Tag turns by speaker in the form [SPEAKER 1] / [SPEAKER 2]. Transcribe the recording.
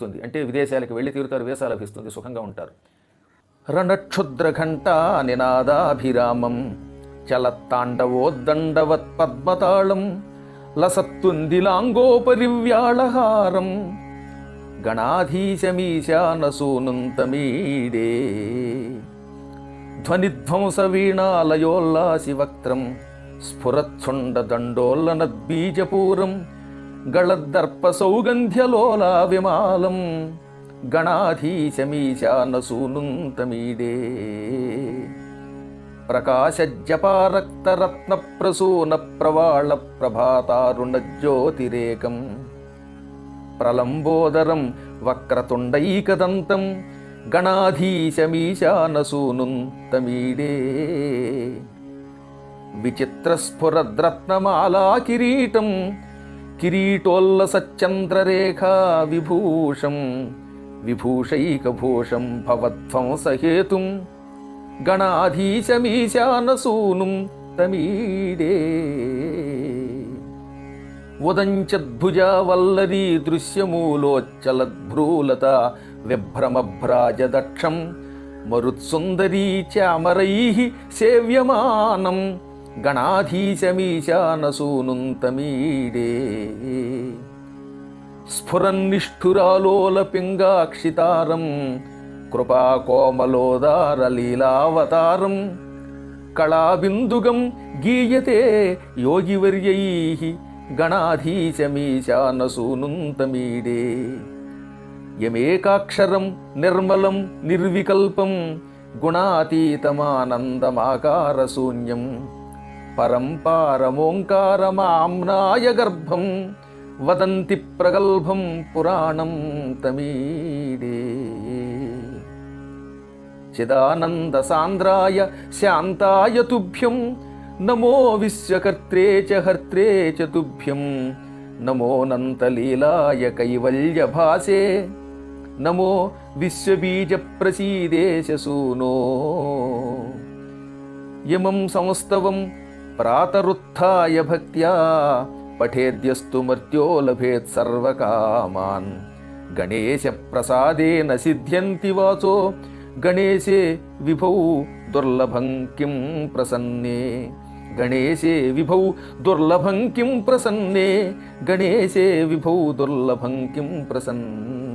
[SPEAKER 1] లభిస్తుంది. అంటే విదేశాలకు వెళ్ళి తీరుతారు వీసా లభిస్తుంది సుఖంగా ఉంటారు. రణక్షుద్రఘంట నినాదాభిరామం చలత్తాండవోద్దండవత్ పద్మతాళం లసత్తుందిలాంగోపరివ్యాళహారం గణాధీశమీశానసూనంతమీడే ధ్వనిధ్వంస వీణాలయోల్లాసి వక్త్రం స్ఫురత్సుండదండోల్లనద్బీజపూరం గళద్దర్ప సౌగంధ్యలోల విమాలం గణాధీశమీశానసూనుంతమీడే ప్రకాశజ్జపారక్తరత్న ప్రసూన ప్రవాళ ప్రభాతారుణజ్యోతిరేకం ప్రలంబోదరం వక్రతుండైకదంతం. గణాధీశమీశానసూనుం తమీడే విచిత్రస్ఫురద్రత్నమాలా కిరీటం కిరీటోల్లసచంద్రరేఖా విభూషం విభూషైకభూషం భవధ్వంసహేతుం గణాధీశమీశానసూనుం తమీడే ఉదంచద్భుజావల్లరీ దృశ్యమూలోచ్చలద్భ్రూలత విభ్రమభ్రాజదక్షం మరుత్సుందరీ చామరై సేవ్యమానం. గణాధీశమీశానసూనుంతమీడే. స్ఫురన్నిష్ఠురాలోలపింగాక్షితారం కృపాకోమలోదారలీలావతారం. కళాబిందుగం గీయతే యోగివర్యై గణాధీశమీశానసూనుంతమీడే. యమేకాక్షరం నిర్మలం నిర్వికల్పం గుణాతీతమానందమాకారశూన్యం. పరం గర్భం వదంతి ప్రగల్భం పురాణం తమీడే చిదానందసాంద్రాయ శాంతాయ తుభ్యం నమో విశ్వకర్త్రే చ హర్త్రే చ తుభ్యం నమో నంతలీలాయ కైవల్య భాసే నమో విశ్వబీజ ప్రసీదేశసూనో యమం సంస్తవం ప్రాతరుత్య భక్త్యా పఠేద్యస్తు మర్త్యో లభేత్ సర్వకామాన్. గణేశ ప్రసాదేన సిద్ధ్యంతి వాచో గణేశే విభౌ దుర్లభం కిం ప్రసన్నే. గణేశే విభౌ దుర్లభం కిం ప్రసన్నే గణేశే విభౌ దుర్లభం కిం ప్రసన్నే.